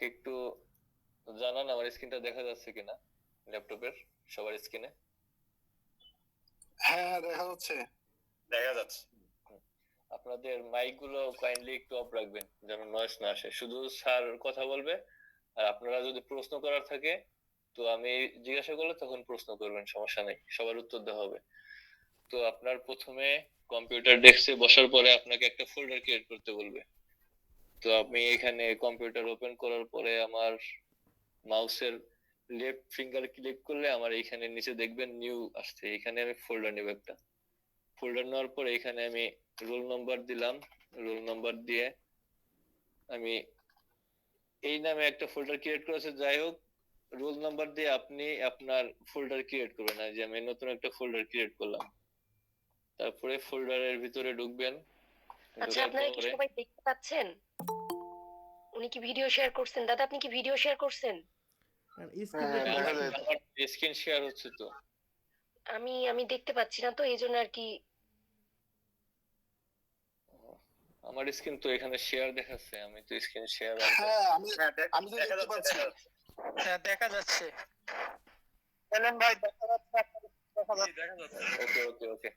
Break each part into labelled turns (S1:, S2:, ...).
S1: আমাকে একটু জানান আমার স্ক্রিনটা দেখা যাচ্ছে কিনা ল্যাপটপের সবার স্ক্রিনে?
S2: হ্যাঁ দেখা যাচ্ছে।
S3: দেখা যাচ্ছে।
S1: আপনাদের মাইকগুলো কাইন্ডলি একটু অফ রাখবেন যেন নয়েস না আসে। শুধু স্যার কথা বলবে আর আপনারা যদি প্রশ্ন করার থাকে তো আমি জিজ্ঞাসা করলে তখন প্রশ্ন করবেন সমস্যা নেই সবার উত্তর দেওয়া হবে। তো আপনার প্রথমে কম্পিউটার ডেস্কে বসার পরে আপনাকে একটা ফোল্ডার ক্রিয়েট করতে বলবে। তো আমি এখানে কম্পিউটার ওপেন করার পরে আমার মাউসের লেফট ফিঙ্গার ক্লিক করলে আমার এইখানে নিচে দেখবেন নিউ আসছে। এখানে আমি ফোল্ডার নেব একটা। ফোল্ডার নেওয়ার পরে এখানে আমি রোল নাম্বার দিলাম। রোল নাম্বার দিয়ে আমি এই নামে একটা ফোল্ডার ক্রিয়েট করেছে। যাই হোক রোল নাম্বার দিয়ে আপনি আপনার ফোল্ডার ক্রিয়েট করবেন। না যে আমি নতুন একটা ফোল্ডার ক্রিয়েট করলাম। তারপরে ফোল্ডারের ভিতরে ঢুকবেন।
S4: আচ্ছা আপনারা কি সবাই দেখতে পাচ্ছেন? উনি কি ভিডিও শেয়ার করছেন? দাদা আপনি কি ভিডিও শেয়ার করছেন?
S2: হ্যাঁ, দেখা
S1: স্ক্রিন শেয়ার হচ্ছে তো।
S4: আমি আমি দেখতে পাচ্ছি না তো এই জন্য আর কি
S1: আমার স্ক্রিন তো এখানে শেয়ার দেখাচ্ছে আমি তো স্ক্রিন শেয়ার
S2: হ্যাঁ আমি
S3: হ্যাঁ
S2: আমি তো দেখতে
S3: যাচ্ছে,
S2: পাচ্ছি।
S5: হ্যাঁ দেখা যাচ্ছে।
S3: এলেন ভাই দেখা যাচ্ছে দেখা যাচ্ছে।
S5: দেখা যাচ্ছে।
S1: ওকে ওকে ওকে।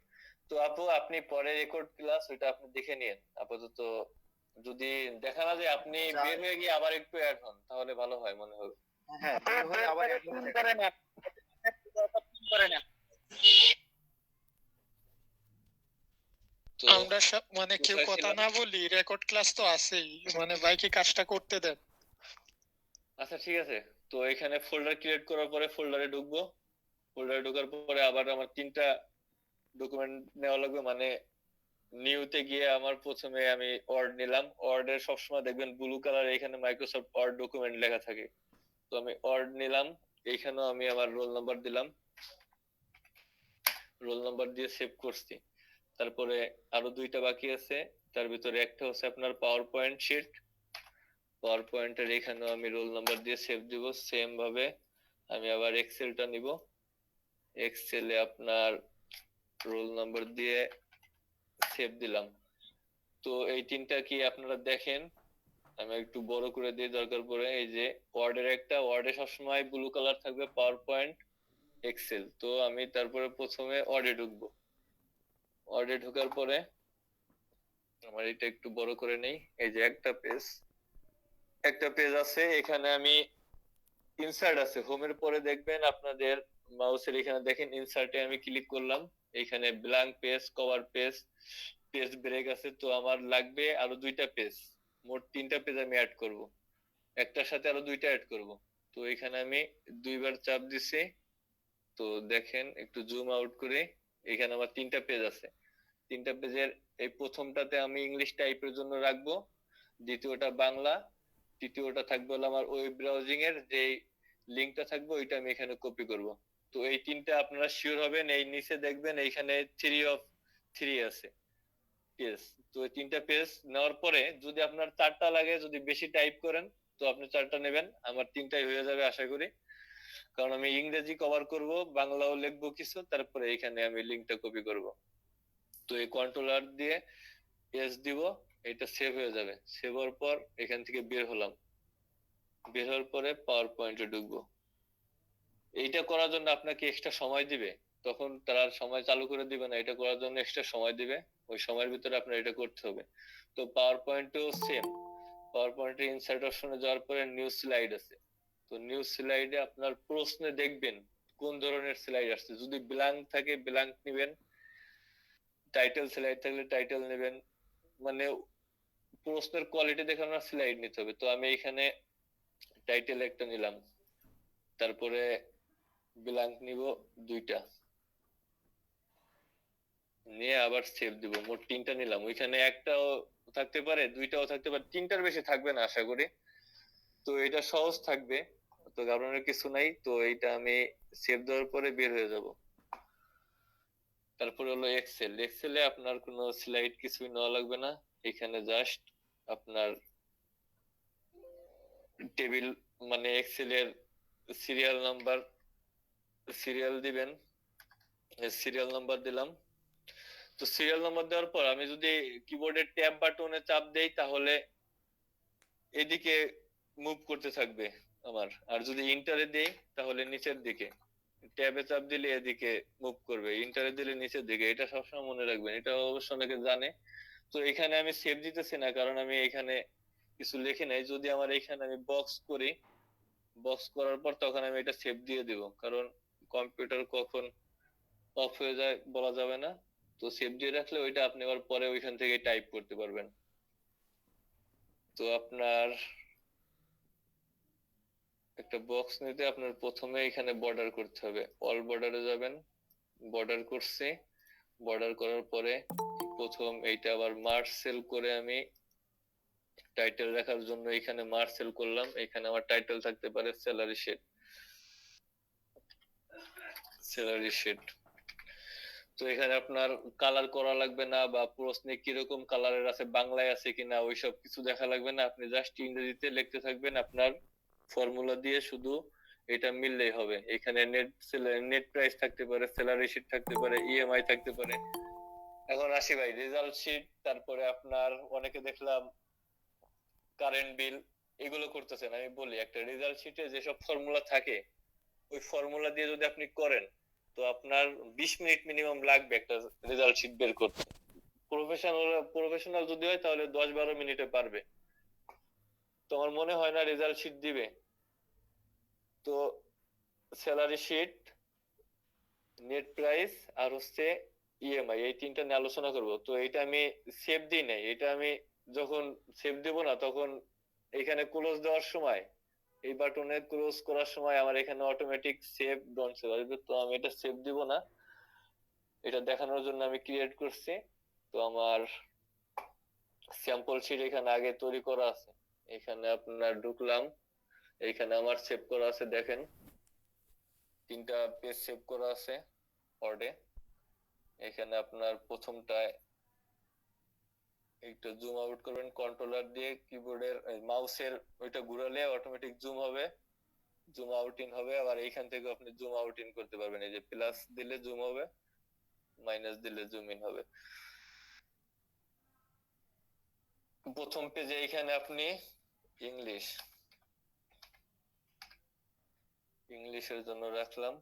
S1: তো আপু আপনি পরে রেকর্ড ক্লাস ওটা আপনি দেখে নিন আপাতত যদি দেখা না যায় আপনি
S3: আচ্ছা।
S1: বের হয়ে গিয়ে আবার একটু অ্যাড হন তাহলে ভালো হয় মনে হবে
S5: হ্যাঁ বের হয়ে আবার আমরা সব মানে কেউ কথা না বলি রেকর্ড ক্লাস তো আছেই। মানে ভাইকে কাজটা করতে দেন?
S1: আচ্ছা ঠিক আছে। তো এখানে ফোল্ডার ক্রিয়েট করার পরে ফোল্ডারে ঢুকবো। ফোল্ডারে ঢোকার পরে আবার আমার তিনটা ডকুমেন্ট নেওয়া লাগবে মানে নিউতে গিয়ে আমার প্রথমে আমি ওয়ার্ড নিলাম। ওয়ার্ডের সবসময় দেখবেন ব্লু কালার এখানে মাইক্রোসফট ওয়ার্ড ডকুমেন্ট লেখা থাকে। তো আমি ওয়ার্ড নিলাম এইখানেও আমি আমার রোল নাম্বার দিলাম। রোল নাম্বার দিয়ে সেভ করছি। তারপরে আরও দুইটা বাকি আছে। তার ভিতরে একটা হচ্ছে আপনার পাওয়ার পয়েন্ট শিট পাওয়ার পয়েন্টের এখানেও আমি রোল নাম্বার দিয়ে সেভ দিব। সেম ভাবে আমি আবার এক্সেলটা নিব। এক্সেলে আপনার রোল নাম্বার দিয়ে সেভ দিলাম। তো এই তিনটা কি আপনারা দেখেন? আমি একটু বড় করে দিয়ে দরকার পড়ে। এই যে ওয়ার্ডের একটা ওয়ার্ডে সবসময় ব্লু কালার থাকবে পাওয়ার পয়েন্ট এক্সেল তো আমি তারপরে প্রথমে ওয়ার্ডে ঢুকবো। ওয়ার্ডে ঢোকার পরে আমার এটা একটু বড় করে নেই। এই যে একটা পেজ একটা পেজ আছে, এখানে আমি ইনসার্ট আছে। হোমের পরে দেখবেন আপনাদের মাউসের এখানে দেখেন ইনসার্টে আমি ক্লিক করলাম। এখানে blank page cover page page break আছে, তো আমার লাগবে আরও দুইটা পেজ মোট তিনটা পেজ আমি অ্যাড করব। একটার সাথে আরও দুইটা অ্যাড করব। তো এখানে আমি দুইবার চাপ দিছি। তো দেখেন, একটু জুম আউট করে এখানে আমার তিনটা পেজ আছে। তিনটা পেজের এই প্রথমটাতে আমি ইংলিশ টাইপের জন্য রাখব। দ্বিতীয়টা বাংলা। তৃতীয়টা থাকবে হলো আমার ওয়েব ব্রাউজিং এর যে লিংকটা থাকবে, ওইটা আমি এখানে কপি করব। তো এই তিনটা আপনারা শিওর হবেন, এই নিচে দেখবেন, এইখানে থ্রি অফ থ্রি আছে। পেজ তো তিনটা পেজ নেওয়ার পরে যদি আপনার চারটা লাগে, যদি বেশি টাইপ করেন, তো আপনি চারটা নেবেন। আমার তিনটাই হয়ে যাবে আশা করি। কারণ আমি ইংরেজি কভার করব, বাংলাও লিখব কিছু, তারপরে এখানে আমি লিংকটা কপি করব। তো এই কন্ট্রোলার দিয়ে এস দিব, এটা সেভ হয়ে যাবে। সেভ হওয়ার পর এখান থেকে বের হলাম। বের হওয়ার পরে পাওয়ার পয়েন্টে ঢুকবো। এইটা করার জন্য আপনাকে এক্সট্রা সময় দিবে। তখন তারা সময় চালু করে দিবে না, এটা করার জন্য এক্সট্রা সময় দিবে। ওই সময়ের ভিতরে আপনার এটা করতে হবে। তো পাওয়ার পয়েন্টও সেম পাওয়ার পয়েন্টে ইনসার্ট অপশনে যাওয়ার পরে নিউ স্লাইড আছে। তো নিউ স্লাইডে আপনার প্রশ্নে দেখবেন কোন ধরনের স্লাইড আসছে। যদি ব্ল্যাঙ্ক থাকে ব্ল্যাঙ্ক নেবেন। টাইটেল স্লাইড থাকলে টাইটেল নেবেন। মানে প্রশ্নের কোয়ালিটি দেখে আমরা স্লাইড নিতে হবে। তো আমি এখানে টাইটেল একটা নিলাম। তারপরে ব্ল্যাঙ্ক নিব দুইটা। নিয়ে আবার সেভ দিব। মোট তিনটা নিলাম। ওইখানে একটাও থাকতে পারে, দুইটাও থাকতে পারে। তিনটার বেশি থাকবে না, আশা করি। তো এটা সহজ থাকবে। তো ঘাবড়ানোর কিছু নাই, তো এইটা আমি সেভ দেওয়ার পরে বের হয়ে যাব। তারপরে হলো এক্সেল এক্সেলে আপনার কোনো স্লাইড কিছুই নেওয়া লাগবে না। এখানে জাস্ট আপনার টেবিল মানে এক্সেলের সিরিয়াল নাম্বার সিরিয়াল দিবেন। সিরিয়াল নাম্বার দিলাম। তো সিরিয়াল নাম্বার দেওয়ার পর আমি যদি কিবোর্ডের ট্যাব বাটনে চাপ দেই, তাহলে এদিকে মুভ করতে থাকবে আমার। আর যদি ইন্টারে দেই, তাহলে নিচের দিকে। ট্যাবে চাপ দিলে এদিকে মুভ করবে। ইন্টারে দিলে নিচের দিকে। এটা সবসময় মনে রাখবেন। এটা অবশ্য অনেকে জানে। তো এখানে আমি সেভ দিতেছি না, কারণ আমি এখানে কিছু লিখি নাই। যদি আমার এখানে আমি বক্স করি বক্স করার পর তখন আমি এটা সেভ দিয়ে দিব। কারণ কম্পিউটার কখন অফ হয়ে যায় বলা যাবে না। তো সেভ দিয়ে রাখলে ওইটা আপনি আবার পরে ওইখান থেকে টাইপ করতে পারবেন। তো আপনার একটা বক্স নিতে আপনার প্রথমে এখানে বর্ডার করতে হবে। অল বর্ডারে যাবেন বর্ডার করছি। বর্ডার করার পরে প্রথম এইটা আবার মার্চ সেল করে আমি টাইটেল রাখার জন্য এখানে মার্চ সেল করলাম। এখানে আমার টাইটেল থাকতে পারে স্যালারি শিট স্যালারি শিট তো এখানে আপনার কালার করা লাগবে না বা প্রশ্নে কীরকম কালারের আছে, বাংলায় আছে কিনা, ওইসব কিছু দেখা লাগবে না। আপনি জাস্ট ইংরেজিতে লিখতে থাকবেন আপনার ফর্মুলা দিয়ে শুধু এটা মিললেই হবে। এখানে নেট নেট প্রাইস থাকতে পারে স্যালারি শিট থাকতে পারে ইএমআই থাকতে পারে। এখন আসি ভাই রেজাল্ট শিট তারপরে আপনার অনেকে দেখলাম কারেন্ট বিল এগুলো করতেছেন। আমি বলি, একটা রেজাল্ট শিটে যেসব ফর্মুলা থাকে, ওই ফর্মুলা দিয়ে যদি আপনি করেন তো আপনার বিশ মিনিট মিনিমাম লাগবে একটা রেজাল্ট শিট বের করতে। প্রফেশনাল প্রফেশনাল যদি হয় তাহলে দশ বারো মিনিটে পারবে। তো আমার মনে হয় না রেজাল্ট শিট দিবে। তো স্যালারি শিট নেট প্রাইস আর হচ্ছে ইএমআই এই তিনটা নিয়ে আলোচনা করব। তো এটা আমি সেভ দিই নাই। এটা আমি যখন সেভ দেব না, তখন এখানে ক্লোজ দেওয়ার সময় এই বাটনে ক্লোজ করার সময় আমার এখানে অটোমেটিক সেভ ডন সেভ তো আমি এটা সেভ দিব না। এটা দেখানোর জন্য আমি ক্রিয়েট করছি। তো আমার স্যাম্পল শিট এখানে আগে তৈরি করা আছে। এখানে আপনার ঢুকলাম। এখানে আমার সেভ করা আছে, দেখেন। তিনটা পেজ সেভ করা আছে ওয়ার্ডে এখানে আপনার প্রথমটায় একটু জুম আউট করবেন কন্ট্রোলার দিয়ে কিবোর্ডের মাউসের ওইটা ঘুরালে অটোমেটিক জুম হবে জুম আউট ইন হবে, আবার এইখান থেকে আপনি জুম আউট ইন করতে পারবেন। এই যে প্লাস দিলে জুম হবে মাইনাস দিলে জুম ইন হবে। প্রথম পেজে এখানে আপনি ইংলিশ ইংলিশের জন্য রাখলাম।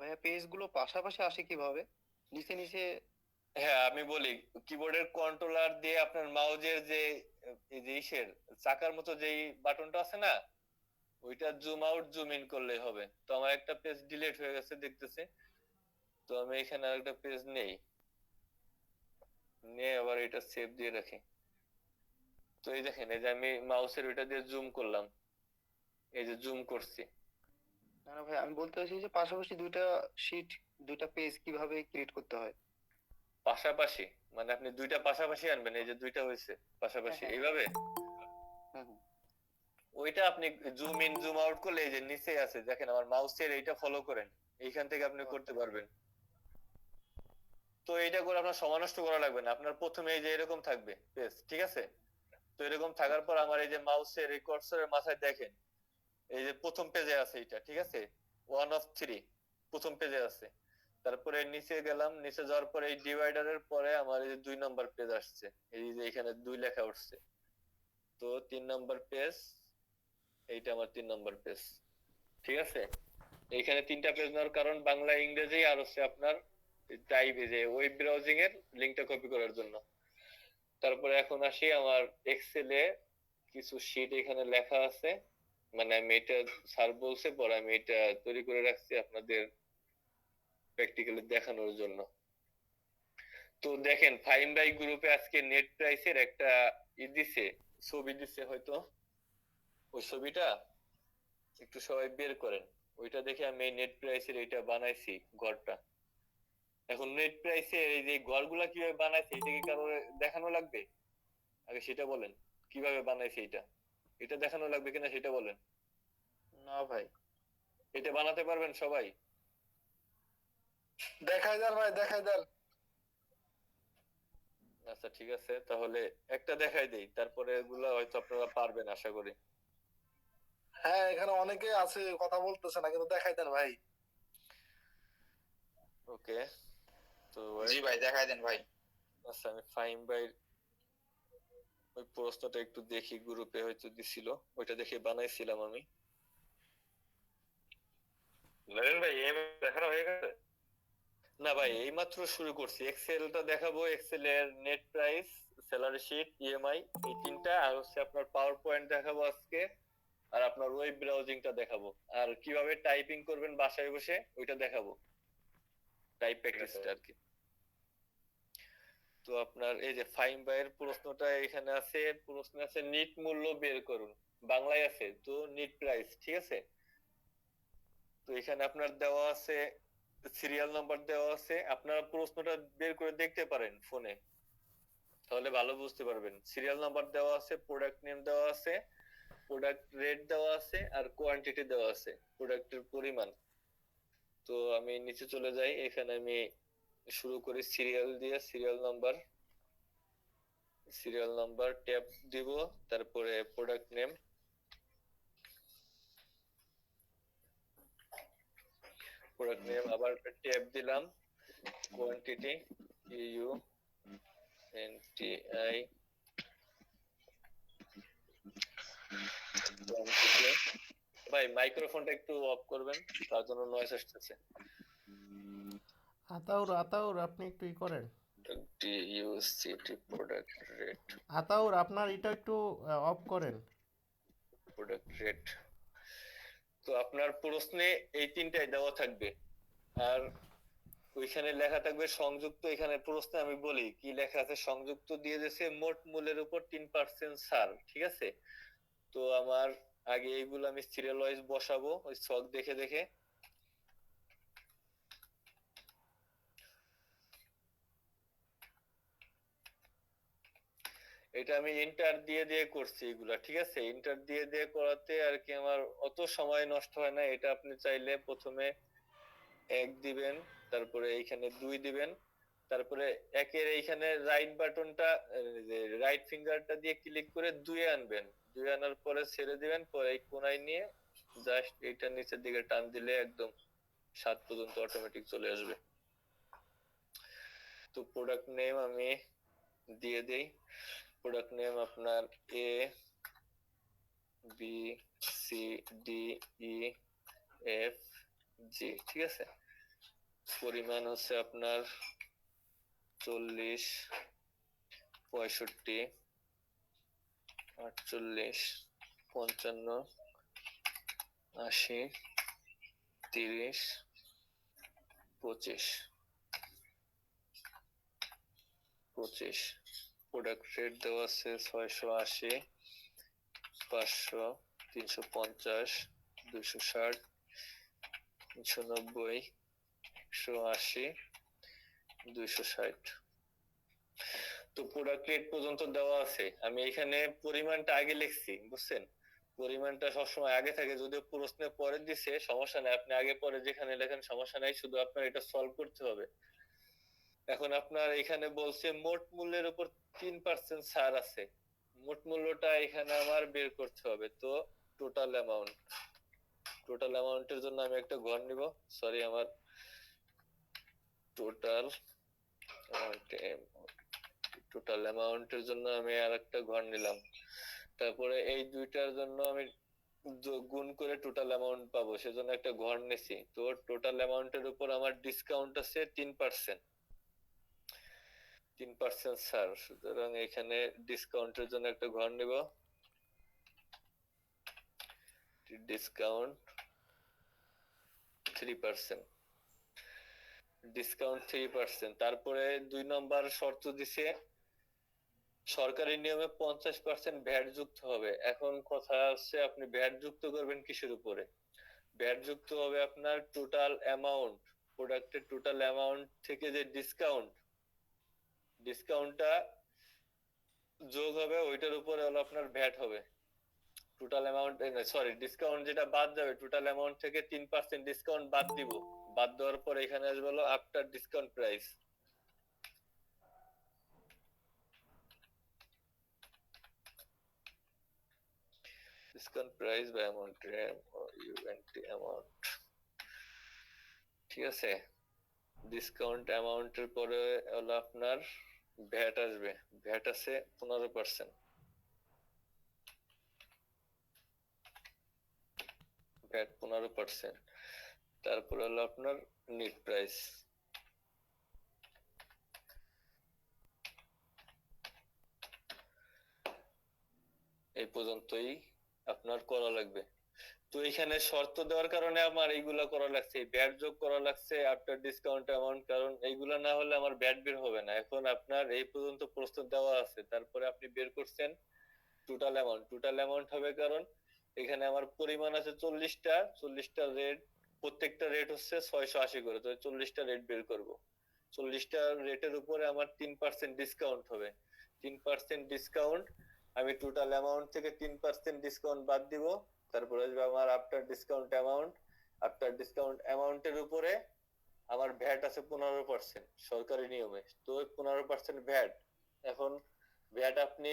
S2: ভাইয়া পেজগুলো পাশাপাশি আসে কীভাবে? নিচে নিচে
S1: হ্যাঁ আমি বলি কিবোর্ডের কন্ট্রোলার দিয়ে আপনার মাউজের যে যে ইসের, চাকার মতো যেই বাটনটা আছে না, ওইটা জুম আউট জুম ইন করলেই হবে। তো আমার একটা পেজ ডিলিট হয়ে গেছে দেখতেছি। তো আমি এখানে আরেকটা পেজ নেই। নিয়ে আবার এটা সেভ দিয়ে রাখি। তো এই দেখেন, এই যে আমি মাউসের ওইটা দিয়ে জুম করলাম। এই যে জুম করছি।
S2: না ভাই, আমি বলতে চাইছি যে পাশাপাশি দুইটা শিট দুইটা পেজ কীভাবে ক্রিয়েট করতে হয়?
S1: পাশাপাশি মানে আপনি দুইটা পাশাপাশি আনবেন এই যে দুইটা হয়েছে পাশাপাশি
S2: হ্যাঁ, হ্যাঁ।
S1: এইভাবে। ওইটা আপনি জুম ইন জুম আউট করলে এই যে নিচে আছে দেখেন আমার মাউসের এইটা ফলো করেন এইখান থেকে আপনি করতে পারবেন। তো এইটা করে আপনার সময় নষ্ট করা লাগবে না আপনার প্রথমে এই যে এরকম থাকবে পেজ ঠিক আছে? তো এরকম থাকার পর আমার এই যে মাউসের এই কার্সরের মাথায় দেখেন এই যে প্রথম পেজে আছে এটা ঠিক আছে? ওয়ান অফ থ্রি প্রথম পেজে আছে। তারপরে নিচে গেলাম, নিচে যাওয়ার পরে এই ডিভাইডারের পরে আমার এই দুই নাম্বার পেজ আসছে, এই যে এখানে দুই লেখা উঠছে। তো তিন নাম্বার পেজ এইটা আমার তিন নম্বর পেজ ঠিক আছে? এখানে তিনটা পেজ নেওয়ার কারণ বাংলা, ইংরেজি আর হচ্ছে আপনার টাইপে যে ওয়েব ব্রাউজিং এর লিংকটা কপি করার জন্য। তারপরে এখন আসি আমার এক্সেলে কিছু শিট এখানে লেখা আছে। মানে আমি এটা স্যার বলছে, পরে আমি এটা তৈরি করে রাখছি আপনাদের প্র্যাকটিক্যালি দেখানোর জন্য। তো দেখেন ফাইন বাই গ্রুপে আজকে নেট প্রাইসের একটা ই দিছে ছবি দিছে হয়তো। ওই ছবিটা একটু সবাই বের করেন। ওইটা দেখে আমি নেট প্রাইসের এইটা বানাইছি ঘরটা এখন নেট প্রাইসের এই যে ঘরগুলা কীভাবে বানাইছে এটা কি কারও দেখানো লাগবে? আগে সেটা বলেন কীভাবে বানাইছে এটা? এটা দেখানো লাগবে কিনা সেটা বলেন।
S2: না ভাই।
S1: এটা বানাতে পারবেন সবাই?
S3: দেখাই দেন ভাই দেখাই দেন
S1: আচ্ছা ঠিক আছে তাহলে একটা দেখাই দেই তারপরে এগুলা হয়তো আপনারা পারবেন আশা করি।
S3: হ্যাঁ এখানে অনেকে আছে কথা বলতেছে না কিন্তু দেখাই দেন ভাই।
S1: ওকে তো
S6: জি ভাই দেখাই দেন ভাই।
S1: আচ্ছা আমি ফাইম বাই ওই প্রশ্নটা একটু দেখি গ্রুপে হয়তো দিছিল ওইটা দেখে বানাইছিলাম আমি।
S6: নরেন ভাই এই দেখানো হয়ে গেছে?
S1: না ভাই এইমাত্র শুরু করছি। এক্সেলটা দেখাবো এক্সেল এর net price salary sheet EMI এই তিনটা আর হচ্ছে আপনার পাওয়ার পয়েন্ট দেখাবো আজকে আর আপনার ওয়েব ব্রাউজিংটা দেখাবো। আর কীভাবে টাইপিং করবেন বাসায় বসে ওইটা দেখাবো। টাইপ প্র্যাকটিসটা আর কি তো আপনার এই যে ফাইন বাইয়ের প্রশ্নটা এখানে আছে প্রশ্ন আছে নিট মূল্য বের করুন। বাংলায় আছে তো নিট প্রাইস ঠিক আছে? তো এখানে আপনার দেওয়া আছে সিরিয়াল নাম্বার দেওয়া আছে, আপনারা প্রশ্নটা বের করে দেখতে পারেন ফোনে। তাহলে ভালো বুঝতে পারবেন। সিরিয়াল নাম্বার দেওয়া আছে প্রোডাক্ট নেম দেওয়া আছে প্রোডাক্ট রেট দেওয়া আছে, আর কোয়ান্টিটি দেওয়া আছে প্রোডাক্টের পরিমাণ। তো আমি নিচে চলে যাই, এখানে আমি শুরু করি সিরিয়াল দিয়ে serial number serial number tab দিব, তারপরে প্রোডাক্ট নেম প্রোডাক্ট নেম আবার ট্যাব দিলাম। Quantity U N T I. ভাই মাইক্রোফোনটা একটু অফ করবেন তার জন্য নয়েজ আসতেছে।
S7: আতাউর আতাউর আপনি একটু ই করেন।
S1: T U C T product rate
S7: Ataur আপনার এটা একটু অফ করেন।
S1: প্রোডাক্ট রেট তো আপনার প্রশ্নে এই তিনটাই দেওয়া থাকবে। আর ওইখানে লেখা থাকবে সংযুক্ত, এখানে প্রশ্নে আমি বলি, কি লেখা আছে? সংযুক্ত দিয়ে দিয়েছে মোট মূল্যের উপর তিন পার্সেন্ট সার, ঠিক আছে? তো আমার আগে এইগুলো আমি সিরিয়াল ওয়াইজ বসাবো, ওই ছক দেখে দেখে। এটা আমি ইন্টার দিয়ে দিয়ে করছি এগুলা, ঠিক আছে? ইন্টার দিয়ে দিয়ে করাতে আর কি আমার অত সময় নষ্ট হয় না, এটা আপনি চাইলে প্রথমে এক দিবেন, তারপরে এইখানে দুই দিবেন, তারপরে একের এইখানে রাইট বাটনটা রাইট ফিঙ্গারটা দিয়ে ক্লিক করে দুই আনবেন। দুই আনার পরে ছেড়ে দিবেন, পরে এই কোনায় নিয়ে জাস্ট এইটা নিচের দিকে টান দিলে একদম সাত পর্যন্ত অটোমেটিক চলে আসবে। তো প্রোডাক্ট নেম আমি দিয়ে দেই। প্রোডাক্ট নেম আপনার A B C D E F G ঠিক আছে? পরিমাণ হচ্ছে আপনার চল্লিশ, পঁয়ষট্টি, আটচল্লিশ, পঞ্চান্ন, আশি, তিরিশ, পঁচিশ। পঁচিশ। প্রোডাক্ট রেট দেওয়া আছে ছয়শো আশি, পাঁচশো, তিনশো পঞ্চাশ দুশো ষাট, তিনশো নব্বই, একশো আশি, দুইশো ষাট। তো প্রোডাক্ট রেট পর্যন্ত দেওয়া আছে। আমি এখানে পরিমাণটা আগে লিখছি, বুঝছেন? পরিমাণটা সবসময় আগে থাকে, যদিও প্রশ্নে পরে দিছে, সমস্যা নাই। আপনি আগে পরে যেখানে লেখেন, সমস্যা নাই, শুধু আপনার এটা সলভ করতে হবে। এখন আপনার এখানে বলছে মোট মূল্যের উপর তিন পার্সেন্ট ছাড় আছে। মোট মূল্যটা এখানে আমার বের করতে হবে। তো টোটাল অ্যামাউন্ট টোটাল অ্যামাউন্টের জন্য আমি একটা ঘর নিব। সরি আমার টোটাল টোটাল অ্যামাউন্টের জন্য আমি আর একটা ঘর নিলাম। তারপরে এই দুইটার জন্য আমি গুণ করে টোটাল অ্যামাউন্ট পাবো। সেজন্য একটা ঘর নিছি। তো টোটাল অ্যামাউন্টের উপর আমার ডিসকাউন্ট আছে তিন পার্সেন্ট তিন পার্সেন্ট ছাড় সুতরাং এখানে ডিসকাউন্টের জন্য একটা ঘর নিব। Discount three percent discount three percent তারপরে দুই নম্বর শর্ত দিছে, সরকারি নিয়মে পঞ্চাশ পার্সেন্ট ভ্যাট যুক্ত হবে। এখন কথা হচ্ছে, আপনি ভ্যাট যুক্ত করবেন কিসের উপরে? ভ্যাট যুক্ত হবে আপনার টোটাল অ্যামাউন্ট প্রোডাক্টের টোটাল অ্যামাউন্ট থেকে যে ডিসকাউন্ট ডিসকাউন্টটা যোগ হবে, ওইটার উপরে হলো আপনার ভ্যাট হবে। টোটাল অ্যামাউন্ট সরি ডিসকাউন্ট যেটা বাদ যাবে টোটাল অ্যামাউন্ট থেকে তিন পার্সেন্ট ডিসকাউন্ট বাদ দিব। বাদ দেওয়ার পর এখানে আসবে হলো after discount price discount price বা অ্যামাউন্ট ইউএনটি অ্যামাউন্ট ঠিক আছে? ডিসকাউন্ট অ্যামাউন্টের পরে হলো আপনার ভ্যাট আসবে, ভ্যাট আছে পনেরো পার্সেন্ট ভ্যাট পনেরো পার্সেন্ট তারপর হলো আপনার নিট প্রাইস এই পর্যন্তই আপনার করা লাগবে। তো এখানে শর্ত দেওয়ার কারণে আমার এইগুলা করা লাগছে ব্যাট যোগ করা লাগছে আফটার ডিসকাউন্ট অ্যামাউন্ট কারণ এইগুলা না হলে আমার ব্যাট বের হবে না। এখন আপনার এই পর্যন্ত প্রস্তুত দেওয়া আছে, তারপরে আপনি বের করছেন টোটাল অ্যামাউন্ট টোটাল অ্যামাউন্ট হবে কারণ এখানে আমার পরিমাণ আছে চল্লিশটা চল্লিশটা রেট প্রত্যেকটা রেট হচ্ছে ছয়শো আশি করে, তো চল্লিশটা রেট বের করব। চল্লিশটা রেটের উপরে আমার তিন পার্সেন্ট ডিসকাউন্ট হবে। তিন পার্সেন্ট ডিসকাউন্ট আমি টোটাল অ্যামাউন্ট থেকে তিন পার্সেন্ট ডিসকাউন্ট বাদ দিব। তারপরে আসবে আমার after discount amount after discount অ্যামাউন্টের উপরে আমার ভ্যাট আছে পনেরো পার্সেন্ট সরকারি নিয়মে। তো ওই পনেরো পার্সেন্ট ভ্যাট এখন ভ্যাট আপনি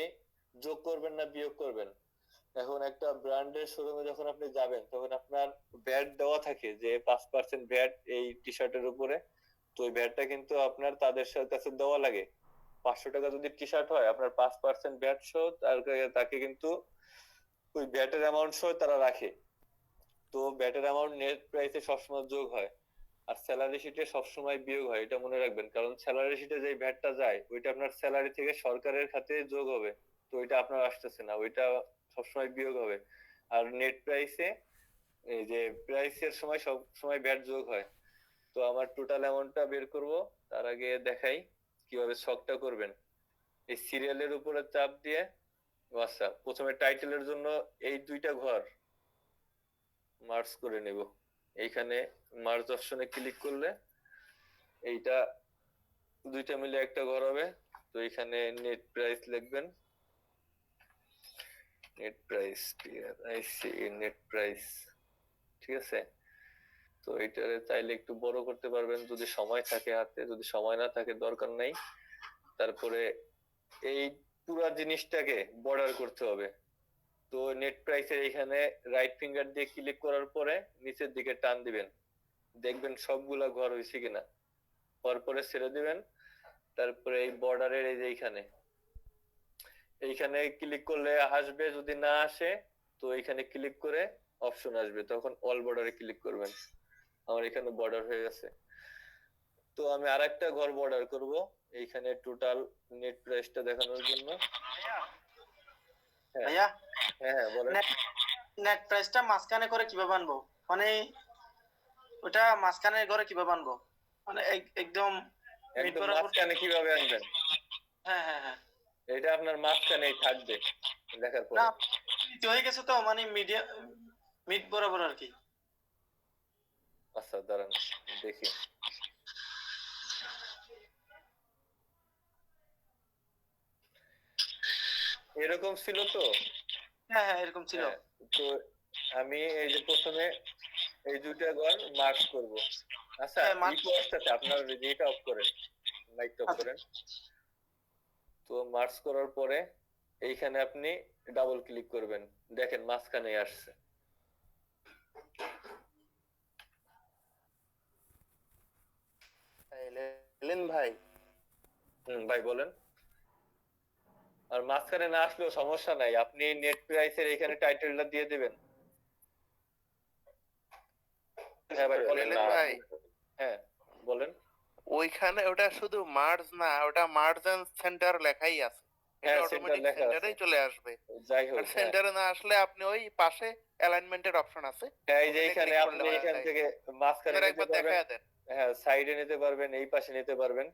S1: যোগ করবেন না বিয়োগ করবেন। এখন একটা ব্র্যান্ডের শোরুমে যখন আপনি যাবেন, তখন আপনার ভ্যাট দেওয়া থাকে যে পাঁচ পার্সেন্ট ভ্যাট এই টি শার্টের উপরে। তো ওই ভ্যাটটা কিন্তু আপনার তাদের কাছে দেওয়া লাগে। পাঁচশো টাকা যদি টি শার্ট হয়, আপনার পাঁচ পার্সেন্ট ভ্যাট সহ তার তাকে কিন্তু ওই ব্যাটের অ্যামাউন্ট সহ তারা রাখে। তো ব্যাটের অ্যামাউন্ট নেট প্রাইসে সবসময় যোগ হয়। আর স্যালারি শিটে সবসময় বিয়োগ হয়, এটা মনে রাখবেন। কারণ স্যালারি শিটে যে ভ্যাটটা যায়, ওইটা আপনার স্যালারি থেকে সরকারের খাতে যোগ হবে। তো ওইটা আপনার আসতেছে না, ওইটা সবসময় বিয়োগ হবে। আর নেট প্রাইসে এই যে প্রাইসের সময় সব সময় ভ্যাট যোগ হয়। তো আমার টোটাল অ্যামাউন্টটা বের করব, তার আগে দেখাই কীভাবে শকটা করবেন। এই সিরিয়ালের উপরে চাপ দিয়ে আচ্ছা প্রথমে টাইটেলের জন্য এই দুইটা ঘর মার্জ করে নেব। এইখানে মার্জ অপশনে ক্লিক করলে এইটা দুইটা মিলে একটা ঘর হবে। তো এখানে নেট প্রাইস লিখবেন। নেট প্রাইস নেট প্রাইস ঠিক আছে? তো এটারে চাইলে একটু বড় করতে পারবেন, যদি সময় থাকে হাতে, যদি সময় না থাকে, দরকার নাই। তারপরে এই পুরা জিনিসটাকে বর্ডার করতে হবে। তো নেট প্রাইসের এখানে রাইট ফিঙ্গার দিয়ে ক্লিক করার পরে নিচের দিকে টান দিবেন। দেখবেন সবগুলা ঘর হয়েছে কিনা। হওয়ার পরে ছেড়ে দিবেন। তারপরে এই বর্ডারের এই যে এইখানে। এইখানে ক্লিক করলে আসবে, যদি না আসে, তো এইখানে ক্লিক করে অপশন আসবে। তখন অল বর্ডারে ক্লিক করবেন। আমার এখানে বর্ডার হয়ে গেছে। তো আমি আরেকটা ঘর বর্ডার করব এইখানে টোটাল নেট প্রাইসটা দেখানোর জন্য। হ্যাঁ।
S8: ভাইয়া?
S1: হ্যাঁ হ্যাঁ বলেন।
S8: নেট প্রাইসটা মাঝখানে করে কীভাবে আনব? মানে ওটা মাঝখানে করে কীভাবে আনব? মানে একদম
S1: একদম মাঝখানে কীভাবে আনবেন?
S8: হ্যাঁ হ্যাঁ হ্যাঁ।
S1: এটা আপনার মাঝখানেই থাকবে দেখার পরে।
S8: হয়ে গেছে তো মানে মিডিয়া মিড বরাবর আর কি।
S1: আচ্ছা দাঁড়ান দেখি। এরকম ছিল তো?
S8: হ্যাঁ হ্যাঁ এরকম ছিল।
S1: হ্যাঁ, তো আমি এই যে প্রথমে এই দুইটা ঘর মার্ক করব। আচ্ছা
S8: হ্যাঁ, mark-
S1: ইকো আসতেছে আপনার যেটা অফ করেন অফ
S8: আচ্ছা।
S1: করেন। তো মার্কস করার পরে এইখানে আপনি ডাবল ক্লিক করবেন। দেখেন মাঝখানে আসছে।
S2: এলেন ভাই।
S1: হুম ভাই বলেন। আর মাঝখানে না আসলেও সমস্যা নাই। আপনি নেট প্রাইসের এখানে টাইটেলটা দিয়ে দিবেন। হ্যাঁ ভাই বলেন
S9: ভাই।
S1: হ্যাঁ বলেন।
S9: ওইখানে ওটা শুধু মার্জ না ওটা মার্জ এন্ড সেন্টার লেখাই আছে।
S1: হ্যাঁ,
S9: সেন্টারেই চলে আসবে।
S1: যাই হোক হ্যাঁ।
S9: সেন্টারে না আসলে আপনি ওই পাশে অ্যালাইনমেন্টের অপশন আছে।
S1: এই যে এখানে আপনি এখান থেকে মাঝখানে
S9: একবার দেখা দেন।
S1: হ্যাঁ সাইডে নিতে পারবেন এই পাশে নিতে পারবেন।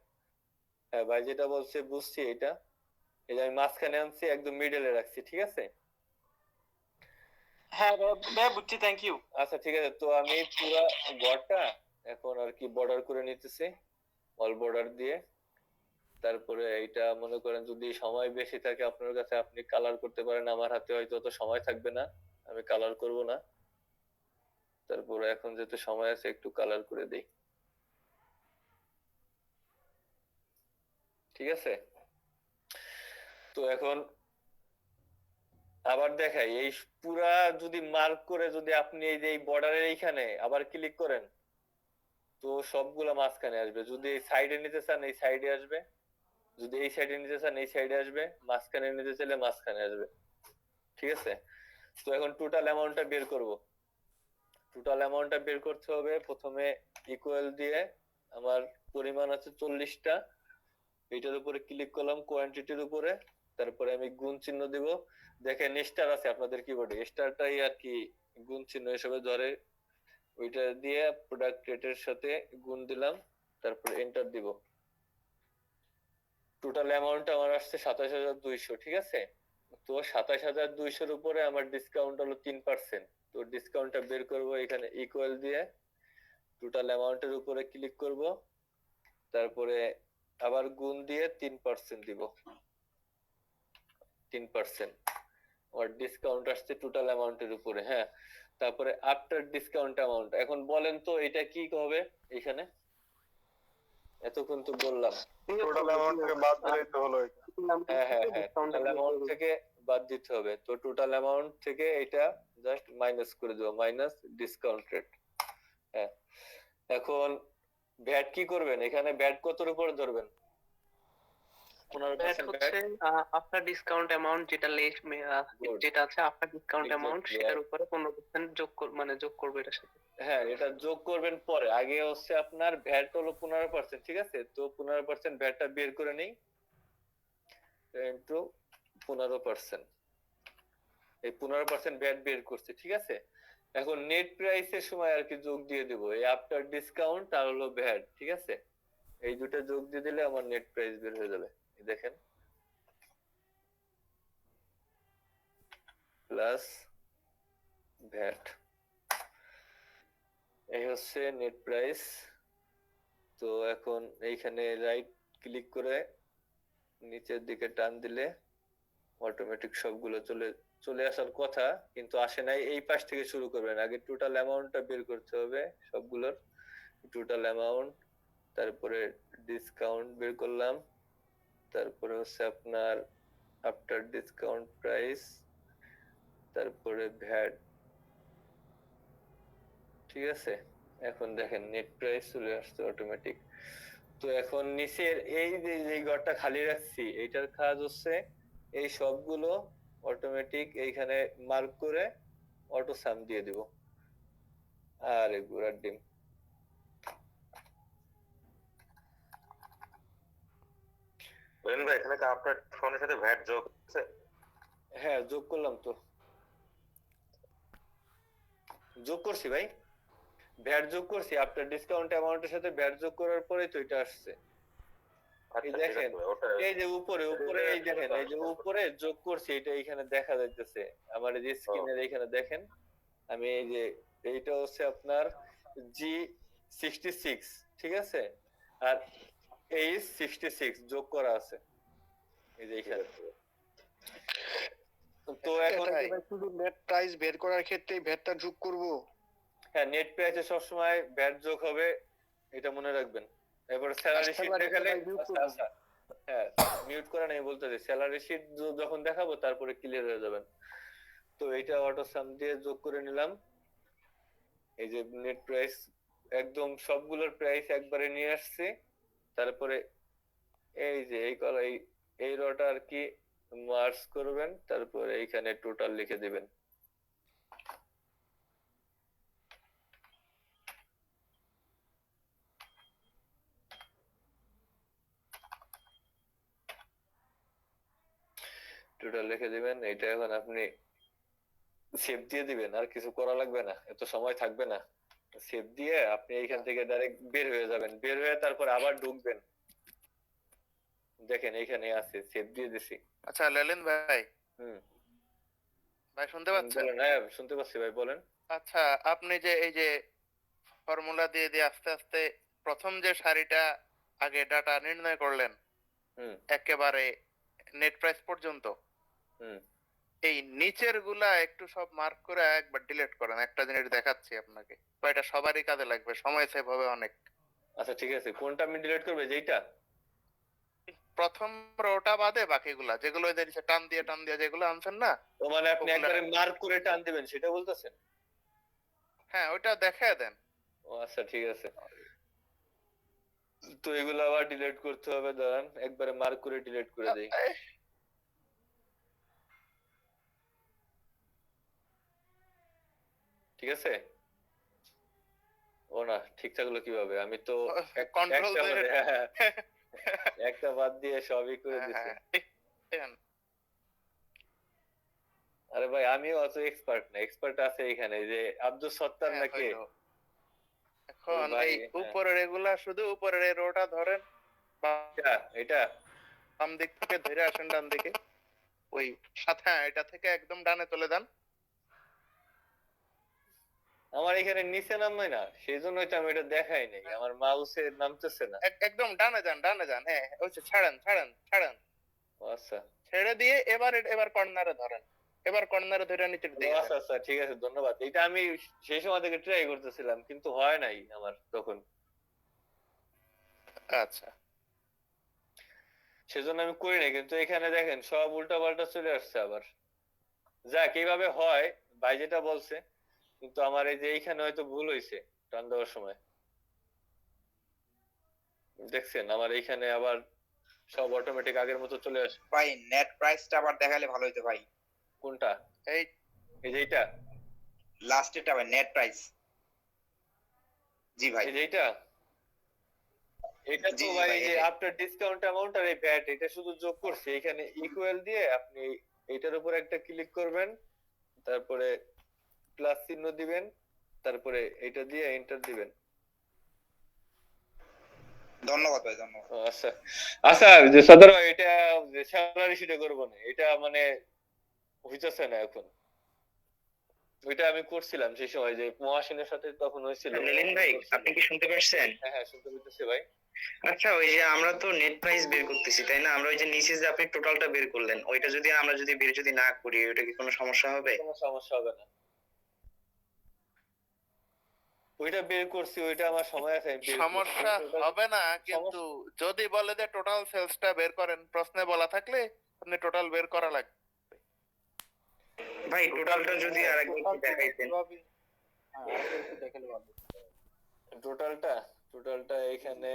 S1: হ্যাঁ ভাই যেটা বলছে বুঝছি এটা। এই যে আমি মাঝখানে আনছি একদম মিডলে রাখছি ঠিক আছে?
S8: হ্যাঁ ভাই- বুঝছি থ্যাংক ইউ
S1: আচ্ছা ঠিক আছে তো আমি পুরা ঘরটা এখন আর কি বর্ডার করে নিতেছি অল বর্ডার দিয়ে। তারপরে এইটা মনে করেন যদি সময় বেশি থাকে আপনার কাছে আপনি কালার করতে পারেন আমার হাতে হয়তো অত সময় থাকবে না আমি কালার করব না। তারপরে এখন যেহেতু সময় আছে একটু কালার করে দেই। ঠিক আছে? তো এখন আবার দেখাই, এই পুরা যদি মার্ক করে যদি আপনি এই যে বর্ডারের এইখানে আবার ক্লিক করেন, তো সবগুলা মাঝখানে আসবে। যদি সাইডে নিতে চান, এই সাইডে আসবে। যদি এই সাইডে নিতে চান, এই সাইডে আসবে। মাঝখানে নিতে চাইলে মাঝখানে আসবে। ঠিক আছে? তো এখন টোটাল অ্যামাউন্টটা বের করব। টোটাল অ্যামাউন্টটা বের করতে হবে প্রথমে ইকুয়াল দিয়ে আমার পরিমাণ আছে চল্লিশটা। এটার উপরে ক্লিক করলাম কোয়ান্টিটির উপরে। তারপরে আমি গুণ চিহ্ন দিব। দেখেন স্টার আছে আপনাদের কিবোর্ডে স্টারটাই আর কি গুণ চিহ্ন হিসেবে ধরে। ওইটা দিয়ে প্রোডাক্ট রেটের সাথে গুণ দিলাম, তারপর এন্টার দিব। টোটাল অ্যামাউন্ট আমার আসছে সাতাশ হাজার দুইশো, ঠিক আছে? তো সাতাশ হাজার দুইশোর উপরে আমার ডিসকাউন্ট হলো তিন পার্সেন্ট তো ডিসকাউন্টটা বের করব এখানে ইকুয়াল দিয়ে। টোটাল অ্যামাউন্টের উপরে ক্লিক করব। তারপরে আবার গুণ দিয়ে তিন পার্সেন্ট দিব। তিন পার্সেন্ট আমার ডিসকাউন্ট আসছে টোটাল অ্যামাউন্টের উপরে হ্যাঁ? তারপরে আফটার ডিসকাউন্ট অ্যামাউন্ট এখন বলেন তো এটা কি হবে এখানে? এতক্ষণ তো বললাম।
S3: টোটাল অ্যামাউন্ট থেকে বাদ দিলেই তো হলো এটা।
S1: হ্যাঁ হ্যাঁ হ্যাঁ টোটাল অ্যামাউন্ট থেকে বাদ দিতে হবে। তো টোটাল অ্যামাউন্ট থেকে এটা জাস্ট মাইনাস করে দেবো মাইনাস ডিসকাউন্ট রেট হ্যাঁ। এখন ভ্যাট কি করবেন? এখানে ভ্যাট কতর উপরে ধরবেন? পনেরো
S10: ভ্যাট আফটার ডিসকাউন্ট অ্যামাউন্ট যেটা লেস যেটা আছে আফটার ডিসকাউন্ট অ্যামাউন্ট সেটার উপরে পনেরো পার্সেন্ট যোগ মানে যোগ করবে এটার সাথে।
S1: হ্যাঁ এটা যোগ করবেন পরে। আগে হচ্ছে আপনার ভ্যাট হলো পনেরো পার্সেন্ট ঠিক আছে? তো পনেরো পার্সেন্ট ভ্যাটটা বের করে নেই। ইন্টু পনেরো পার্সেন্ট এই পনেরো পার্সেন্ট ভ্যাট বের করছে ঠিক আছে? এখন নেট প্রাইসের সময় আর কি যোগ দিয়ে দিব। এই আফটার ডিসকাউন্ট আর হলো ভ্যাট ঠিক আছে? এই দুটো যোগ দিয়ে দিলে আমার নেট প্রাইস বের হয়ে যাবে। দেখেন। প্লাস ভ্যাট এই হচ্ছে নেট প্রাইস তো এখন এইখানে রাইট ক্লিক করে নিচের দিকে টান দিলে অটোমেটিক সবগুলো চলে চলে আসার কথা, কিন্তু আসে নাই। এই পাশ থেকে শুরু করবেন। আগে টোটাল অ্যামাউন্টটা বের করতে হবে সবগুলোর। টোটাল অ্যামাউন্ট তারপরে ডিসকাউন্ট বের করলাম। তারপরে হচ্ছে আপনার আফটার ডিসকাউন্ট প্রাইস তারপরে ভ্যাট ঠিক আছে? এখন দেখেন নেট প্রাইস চলে আসছে অটোমেটিক তো এখন নিচের এই যে ঘরটা খালি রাখছি, এইটার কাজ হচ্ছে এই সবগুলো অটোমেটিক এইখানে মার্ক করে অটো সাম দিয়ে দিব। আর গুড়ার ডিম।
S6: বলেন ভাই এখানে কি আপনার ফোনের সাথে ভ্যাট যোগ আছে?
S1: হ্যাঁ যোগ করলাম তো। যোগ করছি ভাই। ভ্যাট যোগ করছি। আপনার ডিসকাউন্ট অ্যামাউন্টের সাথে ভ্যাট যোগ করার পরেই তো এটা আসছে।
S6: আচ্ছা,
S1: দেখেন,
S6: ভাই, ওটা
S1: এই যে উপরে উপরে এই দেখেন এই যে উপরে যোগ করছি এটা এখানে দেখা যাইতেছে। আমার এই যে স্ক্রিনের এখানে দেখেন আমি এই যে এইটা হচ্ছে আপনার জি সিক্সটি সিক্স ঠিক আছে? আর এই সিক্সটি সিক্স যোগ করা আছে। এই যে এখানে তো এখন
S2: শুধু নেট প্রাইস বের করার ক্ষেত্রে ভ্যাটটা যোগ করব।
S1: হ্যাঁ নেট প্রাইসে সবসময় ব্যাট যোগ হবে এটা মনে রাখবেন। এবার স্যালারি শিট দেখালে আচ্ছা। আচ্ছা। হ্যাঁ মিউট করা নেই বলতেছি। স্যালারি শিট যখন দেখাবো তারপরে ক্লিয়ার হয়ে যাবেন। তো এটা অটো সাম দিয়ে যোগ করে নিলাম। এই যে নেট প্রাইস একদম সবগুলোর প্রাইস একবারে নিয়ে আসছে। তারপরে এই যে এই কলা, এই এই রটা আর কি মার্চ করবেন, তারপরে এইখানে টোটাল লিখে দিবেন। টোটাল লিখে দিবেন এটা এখন আপনি সেভ দিয়ে দিবেন, আর কিছু করা লাগবে না, এত সময় থাকবে না। সেভ দিয়ে আপনি এইখান থেকে ডাইরেক্ট বের হয়ে যাবেন। বের হয়ে তারপর আবার ঢুকবেন। দেখেন এইখানে আছে সেভ দিয়ে দিছি।
S9: আচ্ছা লেলেন ভাই।
S1: হুম।
S9: ভাই শুনতে পাচ্ছেন?
S1: হ্যাঁ শুনতে পাচ্ছি ভাই বলেন।
S9: আচ্ছা আপনি যে এই যে ফর্মুলা দিয়ে দিয়ে আস্তে আস্তে প্রথম যে সারিটা আগে ডাটা নির্ণয় করলেন
S1: হুম।
S9: একেবারে নেট প্রাইস পর্যন্ত
S1: হুম।
S9: এই নিচেরগুলা একটু সব মার্ক করে একবার ডিলিট করেন। একটা জিনিস দেখাচ্ছি আপনাকে। এটা সবারই কাজে লাগবে সময় সেভ হবে অনেক।
S1: আচ্ছা ঠিক আছে। কোনটা আমি ডিলিট করবে? যেইটা?
S9: প্রথম রোটা বাদে বাকিগুলা। যেগুলো এদের নিচে টান দিয়ে টান দিয়ে যেগুলো আনছেন না
S1: ও মানে আপনি একবারে মার্ক করে টান দিবেন সেটা বলতেছেন?
S9: হ্যাঁ ওইটা দেখায় দেন।
S1: ও আচ্ছা ঠিক আছে। তো এগুলো আবার ডিলিট করতে হবে দাঁড়ান। একবারে মার্ক করে ডিলিট করে দেই। ঠিক আছে? ও না ঠিক থাকল কীভাবে? আমি তো একটা
S9: ধরে-
S1: বাদে- হ্যাঁ, একটা বাদ দিয়ে সবই করে
S9: হ্যাঁ,
S1: দিছি।
S9: হ্যাঁ,
S1: আরে ভাই আমিও অত এক্সপার্ট না। এক্সপার্ট আছে এখানে যে আব্দুল সত্তার
S9: হ্যাঁ,
S1: নাকি?
S9: এখন এই
S1: হ্যাঁ।
S9: উপরের এগুলা শুধু উপরের এই রোটা ধরেন
S1: এটা
S9: বাম দিক থেকে ধরে আসেন ডান দিকে। ওই সাথে হ্যাঁ এটা থেকে একদম ডানে চলে যান
S1: আমার এখানে নিচে নামবে না সেই জন্যই তো আমি এটা দেখাই নাই। আমার মাউসে নামতেছে না।
S9: একদম ডানে যান ডানে যান হ্যাঁ ওই যে ছাড়েন ছাড়েন ছাড়েন।
S1: আচ্ছা।
S9: ছেড়ে দিয়ে এবার এবার কর্নারে ধরেন। এবার কর্নারে ধরে নিচের দিকে
S1: আচ্ছা আচ্ছা ঠিক আছে ধন্যবাদ। এটা আমি সেই সময় থেকে ট্রাই করতেছিলাম কিন্তু হয় নাই আমার তখন।
S9: আচ্ছা।
S1: সেজন্য আমি করি নাই কিন্তু এখানে দেখেন সব উল্টা পাল্টা চলে আসছে আবার। যাক এইভাবে হয় ভাই যেটা বলছে কিন্তু আমার এই যে এইখানে হয়তো ভুল হয়েছে টান দেওয়ার সময়। দেখছেন আমার এইখানে আবার সব অটোমেটিক আগের মতো চলে আসে।
S11: ভাই নেট প্রাইসটা আবার দেখালে ভালো হতো ভাই।
S1: কোনটা?
S9: এই
S1: এই যে এইটা?
S11: লাস্টেরটা ভাই নেট প্রাইস জি ভাই।
S1: এই যে এটা
S11: জি,
S1: তো ভাই এই যে আফটার ডিসকাউন্ট অ্যামাউন্ট আর এই ভ্যাট এটা শুধু যোগ করছে। এখানে ইকুয়াল দিয়ে আপনি এটার উপর একটা ক্লিক করবেন তারপরে প্লাস চিহ্ন দিবেন তারপরে এটা দিয়ে এন্টার দিবেন।
S11: ধন্যবাদ ভাই ধন্যবাদ।
S1: আচ্ছা। আচ্ছা যে সদর এটা যে স্যালারি শিটে করব না এটা মানে হইতেছে না এখন। ওইটা আমি করছিলাম সেই সময় যে মহাসিনের সাথে তখন হয়েছিল।
S11: লিলিন ভাই আপনি কি শুনতে পারছেন?
S1: হ্যাঁ হ্যাঁ শুনতে পেতেছি ভাই।
S11: আচ্ছা ওই যে আমরা তো নেট প্রাইস বের করতেছি তাই না? আমরা ওই যে নিচে যে আপনি টোটালটা বের করলেন ওইটা যদি আমরা যদি বের যদি না করি ওইটা কি কোনো সমস্যা হবে?
S1: কোনো সমস্যা হবে না। ওইটা বের করছি ওইটা আমার সময় আছে বের
S9: সমস্যা হবে না কিন্তু যদি বলে যে টোটাল সেলসটা বের করেন প্রশ্নে বলা থাকলে আপনি টোটাল বের করা লাগবে।
S11: ভাই টোটালটা যদি আরেকবার একটু দেখাইতেন।
S1: টোটালটা টোটালটা এখানে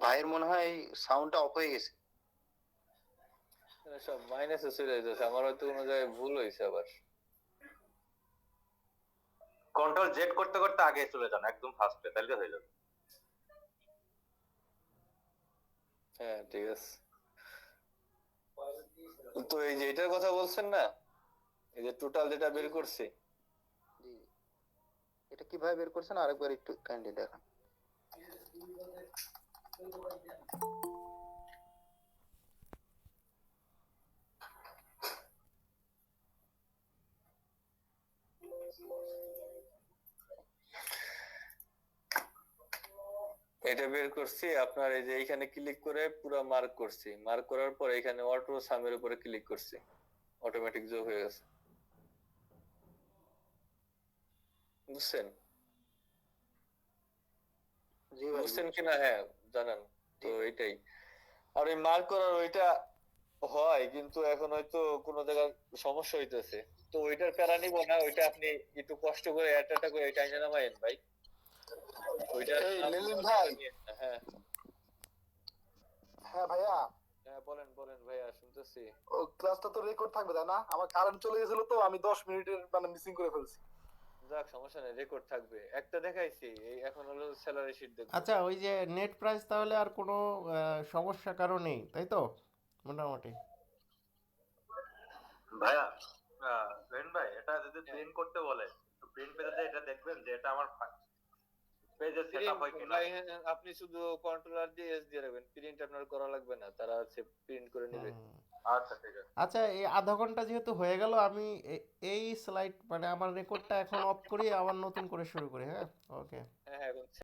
S2: ভাইয়ের মনে হয় সাউন্ডটা অফ হয়ে গেছে।
S1: সব মাইনাসে চলে যাচ্ছে আমার হয়তো কোনো জায়গায় ভুল হয়েছে আবার।
S6: কন্ট্রোল জেড করতে করতে আগে চলে যান একদম ফার্স্টে তাহলে হয়ে যাবে।
S1: হ্যাঁ ঠিক আছে। তো এই যে এটার কথা বলছেন না এই যে টোটাল যেটা বের করছি।
S2: এটা কীভাবে বের করছেন? আরেকবার একটু কাইন্ডলি দেখান।
S1: এটা বের করছি আপনার এই যে এইখানে ক্লিক করে পুরো মার্ক করছি। মার্ক করার পর এখানে অটো সামের উপরে ক্লিক করছি। অটোমেটিক যোগ হয়ে গেছে। বুঝছেন? বুঝছেন কিনা? হ্যাঁ জানান। তো এটাই। আর ওই মার্ক করার ওইটা হয় কিন্তু এখন হয়তো কোনো জায়গায় সমস্যা হইতেছে। তো ওইটার প্যারা নিব না ওইটা আপনি একটু কষ্ট করে একটা করে টাইনে নামাইন ভাই। ওইটা
S3: লিলিন ভাই।
S1: হ্যাঁ।
S3: হ্যাঁ ভাইয়া।
S1: হ্যাঁ বলেন বলেন ভাইয়া শুনতেছি।
S3: ও ক্লাসটা তো রেকর্ড থাকবে তাই না? আমার কারেন্ট চলে গেছিল তো আমি দশ মিনিটের মানে মিসিং করে ফেলছি।
S1: যাক সমস্যা নেই রেকর্ড থাকবে। একটা দেখাইছি এই এখন হলো স্যালারি শিট দেখব।
S7: আচ্ছা ওই যে নেট প্রাইস তাহলে আর কোনো সমস্যা কারও নেই তাই তো? মোটামুটি।
S6: ভাইয়া জেন ভাই এটা যদি প্রিন্ট করতে বলে তো প্রিন্ট পেজে এটা দেখবেন যে এটা আমার পেজে সেটআপ হয় কিনা।
S1: ভাই, হ্যাঁ, হ্যাঁ, আপনি শুধু কন্ট্রোলার দিয়ে এস দিয়ে রাখবেন প্রিন্ট আপনার করা লাগবে না তারা হচ্ছে প্রিন্ট করে নেবে।
S6: আচ্ছা ঠিক আছে।
S7: আচ্ছা এই আধা ঘণ্টা যেহেতু হয়ে গেল আমি এই স্লাইড মানে আমার রেকর্ডটা এখন অফ করি আবার নতুন করে শুরু করি হ্যাঁ? ওকে
S1: হ্যাঁ হ্যাঁ